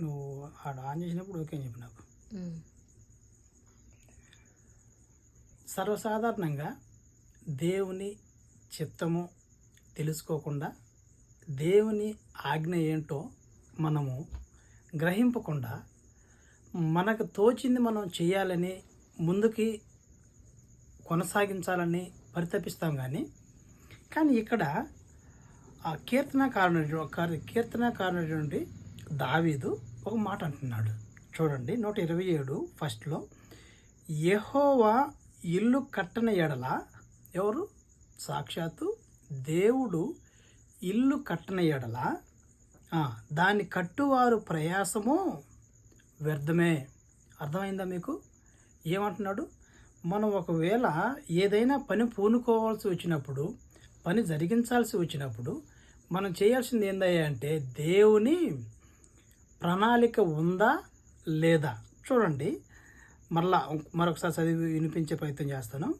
నువ్వు ఆడ ఆన్ చేసినప్పుడు ఓకే అని చెప్పి నాకు. సర్వసాధారణంగా దేవుని చిత్తము తెలుసుకోకుండా దేవుని ఆజ్ఞ ఏంటో మనము గ్రహింపకుండా మనకు తోచింది మనం చేయాలని ముందుకి కొనసాగించాలని పరితపిస్తాం కానీ కానీ ఇక్కడ ఆ కీర్తనకారుడు కీర్తనకారుడు దావీదు ఒక మాట అంటున్నాడు. చూడండి నూట ఇరవై ఏడు ఫస్ట్లో యహోవా ఇల్లు కట్టన ఎడల ఎవరు? సాక్షాత్తు దేవుడు ఇల్లు కట్టన ఎడల. దాన్ని కట్టువారు ప్రయాసము వ్యర్థమే. అర్థమైందా మీకు? ఏమంటున్నాడు? మనం ఒకవేళ ఏదైనా పని పూనుకోవాల్సి వచ్చినప్పుడు పని జరిగించాల్సి వచ్చినప్పుడు మనం చేయాల్సింది ఏందయ్యా అంటే దేవుని ప్రణాళిక ఉందా లేదా? చూడండి. మరలా మరొకసారి చదివి వినిపించే ప్రయత్నం చేస్తాను.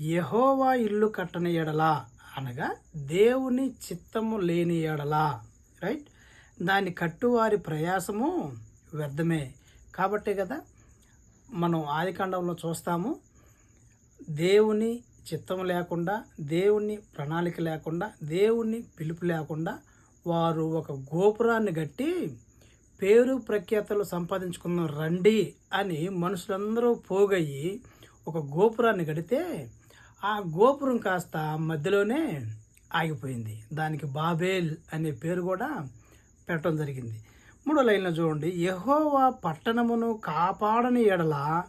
యహోవా ఇల్లు కట్టని ఎడలా అనగా దేవుని చిత్తము లేని ఎడలా. రైట్? దాన్ని కట్టువారి ప్రయాసము వ్యర్థమే. కాబట్టే కదా మనం ఆదికాండంలో చూస్తాము దేవుని చిత్తం లేకుండా దేవుని ప్రణాళిక లేకుండా దేవుని పిలుపు లేకుండా వారు ఒక గోపురాన్ని కట్టి పేరు ప్రఖ్యాతలు సంపాదించుకున్న రండి అని మనుషులందరూ పోగయ్యి ఒక గోపురాన్ని కడితే ఆ గోపురం కాస్త మధ్యలోనే ఆగిపోయింది. దానికి బాబేల్ అనే పేరు కూడా పెట్టడం జరిగింది. మూడో లైన్లో చూడండి. యహోవా పట్టణమును కాపాడని ఎడల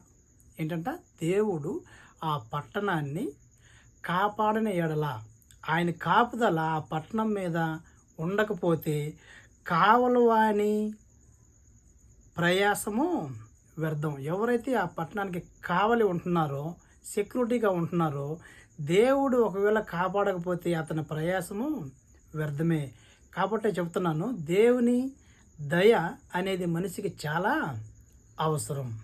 ఏంటంట? దేవుడు ఆ పట్టణాన్ని కాపాడని ఎడల. ఆయన కాపుదల ఆ పట్టణం మీద ఉండకపోతే కావలవాని ప్రయాసము వ్యర్థం. ఎవరైతే ఆ పట్టణానికి కావలి ఉంటున్నారో సెక్యూరిటీగా ఉంటున్నారో దేవుడు ఒకవేళ కాపాడకపోతే అతని ప్రయాసము వ్యర్థమే. కాబట్టి చెప్తున్నాను దేవుని దయ అనేది మనిషికి చాలా అవసరం.